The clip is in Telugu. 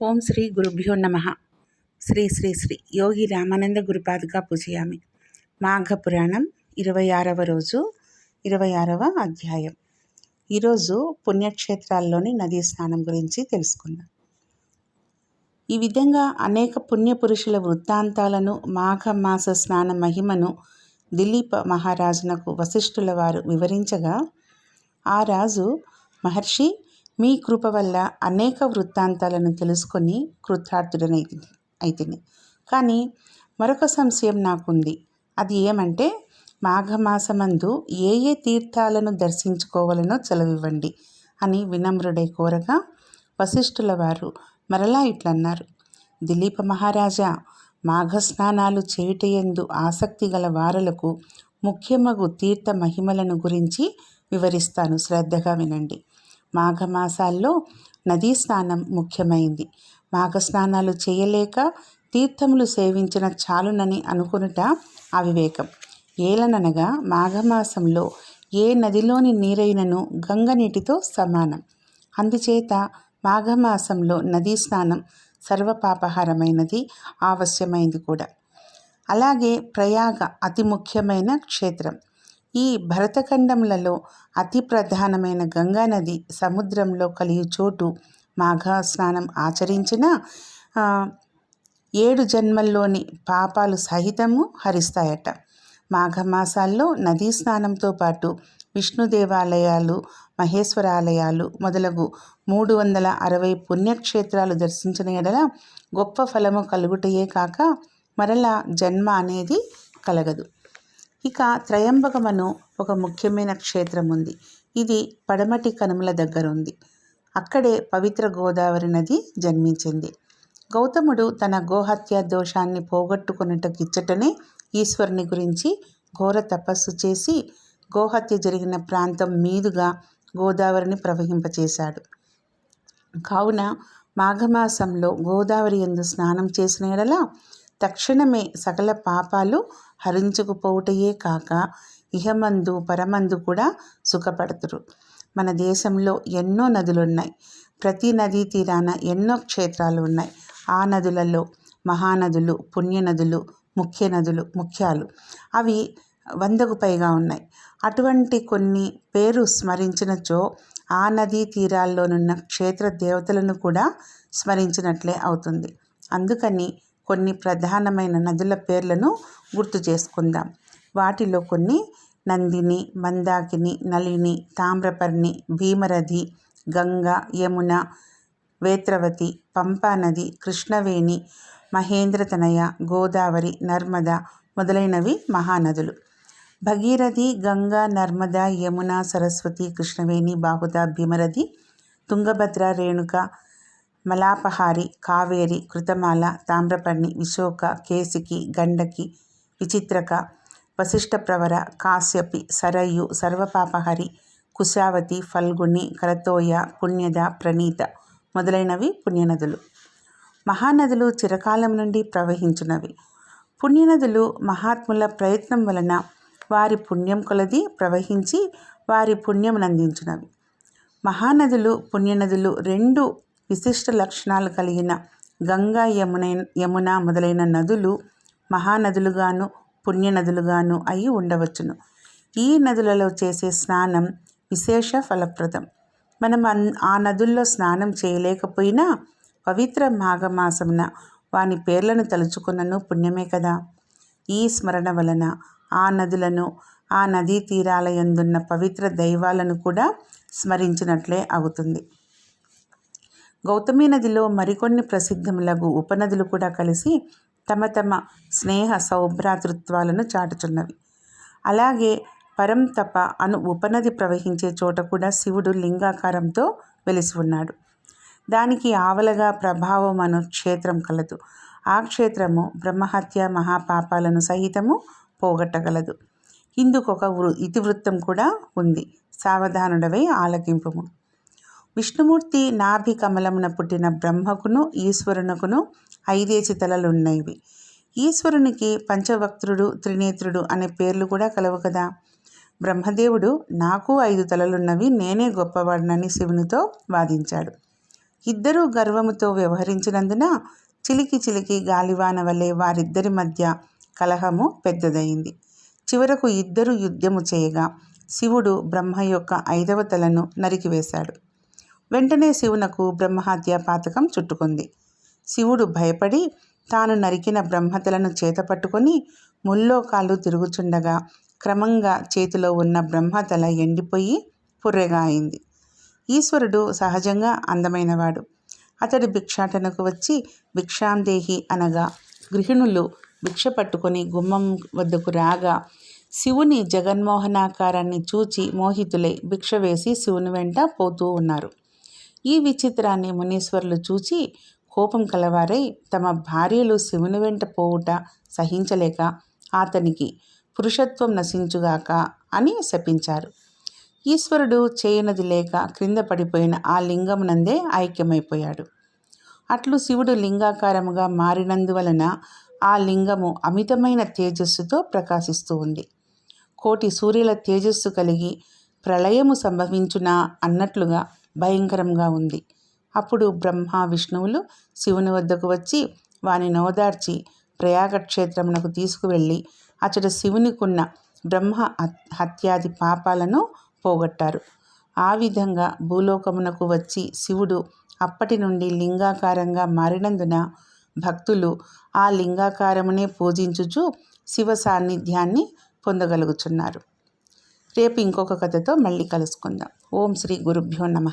ఓం శ్రీ గురుభ్యో నమ. శ్రీ శ్రీ శ్రీ యోగి రామానంద గురుపాదుగా పూజయామి. మాఘ పురాణం ఇరవై ఆరవ రోజు ఇరవై ఆరవ అధ్యాయం. ఈరోజు పుణ్యక్షేత్రాల్లోని నదీ స్నానం గురించి తెలుసుకుందాం. ఈ విధంగా అనేక పుణ్యపురుషుల వృత్తాంతాలను మాఘ మాస స్నాన మహిమను దిలీప మహారాజునకు వశిష్ఠుల వారు వివరించగా ఆ రాజు మహర్షి మీ కృప వల్ల అనేక వృత్తాంతాలను తెలుసుకొని కృతార్థుడనైతి అయితుంది కానీ మరొక సంశయం నాకుంది. అది ఏమంటే మాఘమాసమందు ఏ ఏ తీర్థాలను దర్శించుకోవాలనో చెలవివ్వండి అని వినమ్రుడై కోరగా వశిష్ఠుల వారు మరలా ఇట్లన్నారు. దిలీప మహారాజా మాఘస్నానాలు చేయుటయందు ఆసక్తి గల వారలకు ముఖ్యమగు తీర్థ మహిమలను గురించి వివరిస్తాను. శ్రద్ధగా వినండి. మాఘమాసాల్లో నదీ స్నానం ముఖ్యమైంది. మాఘ స్నానాలు చేయలేక తీర్థములు సేవించిన చాలునని అనుకునుట అవివేకం. ఏలననగా మాఘమాసంలో ఏ నదిలోని నీరైనను గంగ నీటితో సమానం. అందుచేత మాఘమాసంలో నదీ స్నానం సర్వపాపహారమైనది ఆవశ్యమైంది కూడా. అలాగే ప్రయాగ అతి ముఖ్యమైన క్షేత్రం. ఈ భరతఖండంలలో అతి ప్రధానమైన గంగా నది సముద్రంలో కలిగి చోటు మాఘ స్నానం ఆచరించిన ఏడు జన్మల్లోని పాపాలు సహితము హరిస్తాయట. మాఘమాసాల్లో నదీ స్నానంతో పాటు విష్ణు దేవాలయాలు మహేశ్వరాలయాలు మొదలగు మూడు వందల అరవై పుణ్యక్షేత్రాలు దర్శించిన ఎడల గొప్ప ఫలము కలుగుటయే కాక మరలా జన్మ అనేది కలగదు. ఇక త్రయంబకమను ఒక ముఖ్యమైన క్షేత్రం ఉంది ఇది పడమటి కనుమల దగ్గర ఉంది అక్కడే పవిత్ర గోదావరి నది జన్మించింది. గౌతముడు తన గోహత్య దోషాన్ని పోగొట్టుకున్నటకిచ్చటనే ఈశ్వరుని గురించి ఘోర తపస్సు చేసి గోహత్య జరిగిన ప్రాంతం మీదుగా గోదావరిని ప్రవహింపచేశాడు. కావున మాఘమాసంలో గోదావరి ఎందు స్నానం చేసిన ఎడల తక్షణమే సకల పాపాలు హరించుకుపోవుటయే కాక ఇహమందు పరమందు కూడా సుఖపడుతురు. మన దేశంలో ఎన్నో నదులున్నాయి. ప్రతి నదీ తీరాన ఎన్నో క్షేత్రాలు ఉన్నాయి ఆ నదులలో మహానదులు పుణ్యనదులు ముఖ్య నదులు ముఖ్యాలు అవి వందకు పైగా ఉన్నాయి. అటువంటి కొన్ని పేరు స్మరించినచో ఆ నదీ తీరాల్లోనున్న క్షేత్ర దేవతలను కూడా స్మరించినట్లే అవుతుంది. అందుకని కొన్ని ప్రధానమైన నదుల పేర్లను గుర్తు చేసుకుందాం. వాటిలో కొన్ని నందిని మందాకిని నలిని తామ్రపర్ణి భీమరథి గంగ యమున వేత్రవతి పంపానది కృష్ణవేణి మహేంద్రతనయ గోదావరి నర్మద మొదలైనవి మహానదులు. భగీరథి గంగా నర్మద యమున సరస్వతి కృష్ణవేణి బాహుద భీమరథి తుంగభద్ర రేణుక మలాపహారి కావేరి కృతమాల తామ్రపర్ణి విశోక కేసికి గండకి విచిత్రక వశిష్ఠప్రవర కాశ్యపి సరయు సర్వపాపహరి కుశావతి ఫల్గుని కరతోయ పుణ్యద ప్రణీత మొదలైనవి పుణ్యనదులు. మహానదులు చిరకాలం నుండి ప్రవహించినవి. పుణ్యనదులు మహాత్ముల ప్రయత్నం వలన వారి పుణ్యం కొలది ప్రవహించి వారి పుణ్యమునందించున్నవి మహానదులు పుణ్యనదులు రెండు విశిష్ట లక్షణాలు కలిగిన గంగా యమున యమున మొదలైన నదులు మహానదులుగాను పుణ్యనదులుగాను అయి ఉండవచ్చును. ఈ నదులలో చేసే స్నానం విశేష ఫలప్రదం. మనం ఆ నదుల్లో స్నానం చేయలేకపోయినా పవిత్ర మాఘమాసమున వాని పేర్లను తలుచుకున్నను పుణ్యమే కదా. ఈ స్మరణ వలన ఆ నదులను ఆ నదీ తీరాల ఎందున్న పవిత్ర దైవాలను కూడా స్మరించినట్లే అవుతుంది. గౌతమి నదిలో మరికొన్ని ప్రసిద్ధములగు ఉపనదులు కూడా కలిసి తమ తమ స్నేహ సౌభ్రాతృత్వాలను చాటుచున్నవి. అలాగే పరంతప అను ఉపనది ప్రవహించే చోట కూడా శివుడు లింగాకారంతో వెలిసి ఉన్నాడు. దానికి ఆవలగా ప్రభావం అను క్షేత్రం కలదు. ఆ క్షేత్రము బ్రహ్మహత్య మహాపాపాలను సహితము పోగొట్టగలదు. ఇందుకొక వృ ఇతివృత్తం కూడా ఉంది. సావధానుడవై ఆలకింపుము. విష్ణుమూర్తి నాభి కమలమున పుట్టిన బ్రహ్మకును ఈశ్వరునకును ఐదేసి తలలున్నవి ఈశ్వరునికి పంచవక్త్రుడు త్రినేత్రుడు అనే పేర్లు కూడా కలవు కదా. బ్రహ్మదేవుడు నాకు ఐదు తలలున్నవి నేనే గొప్పవాడినని శివునితో వాదించాడు. ఇద్దరూ గర్వముతో వ్యవహరించినందున చిలికి చిలికి గాలివాన వలె వారిద్దరి మధ్య కలహము పెద్దదైంది చివరకు ఇద్దరు యుద్ధము చేయగా శివుడు బ్రహ్మ యొక్క ఐదవ తలను నరికివేశాడు. వెంటనే శివునకు బ్రహ్మహత్య పాతకం చుట్టుకుంది. శివుడు భయపడి తాను నరికిన బ్రహ్మతలను చేతపట్టుకొని ముల్లోకాలు తిరుగుచుండగా క్రమంగా చేతిలో ఉన్న బ్రహ్మతల ఎండిపోయి పుర్రెగా అయింది. ఈశ్వరుడు సహజంగా అందమైనవాడు. అతడు భిక్షాటనకు వచ్చి భిక్షాందేహి అనగా గృహిణులు భిక్ష పట్టుకొని గుమ్మం వద్దకు రాగా శివుని జగన్మోహనాకారాన్ని చూచి మోహితులై భిక్ష వేసి శివుని వెంట పోతూ ఉన్నారు. ఈ విచిత్రాన్ని మునీశ్వరులు చూచి కోపం కలవారై తమ భార్యలు శివుని వెంట పోవుట సహించలేక అతనికి పురుషత్వం నశించుగాక అని శపించారు. ఈశ్వరుడు చేయనది లేక క్రింద పడిపోయిన ఆ లింగమునందే ఐక్యమైపోయాడు. అట్లు శివుడు లింగాకారముగా మారినందువలన ఆ లింగము అమితమైన తేజస్సుతో ప్రకాశిస్తూ ఉంది. కోటి సూర్యుల తేజస్సు కలిగి ప్రళయము సంభవించునా అన్నట్లుగా భయంకరంగా ఉంది. అప్పుడు బ్రహ్మ విష్ణువులు శివుని వద్దకు వచ్చి వాని నోదార్చి ప్రయాగక్షేత్రమునకు తీసుకువెళ్ళి అతడు శివునికున్న బ్రహ్మ హత్యాది పాపాలను పోగొట్టారు. ఆ విధంగా భూలోకమునకు వచ్చి శివుడు అప్పటి నుండి లింగాకారంగా మారినందున భక్తులు ఆ లింగాకారమునే పూజించుచు శివ సాన్నిధ్యాన్ని పొందగలుగుచున్నారు. రేపు ఇంకొక కథతో మళ్ళీ కలుసుకుందాం. ఓం శ్రీ గురుభ్యో నమ.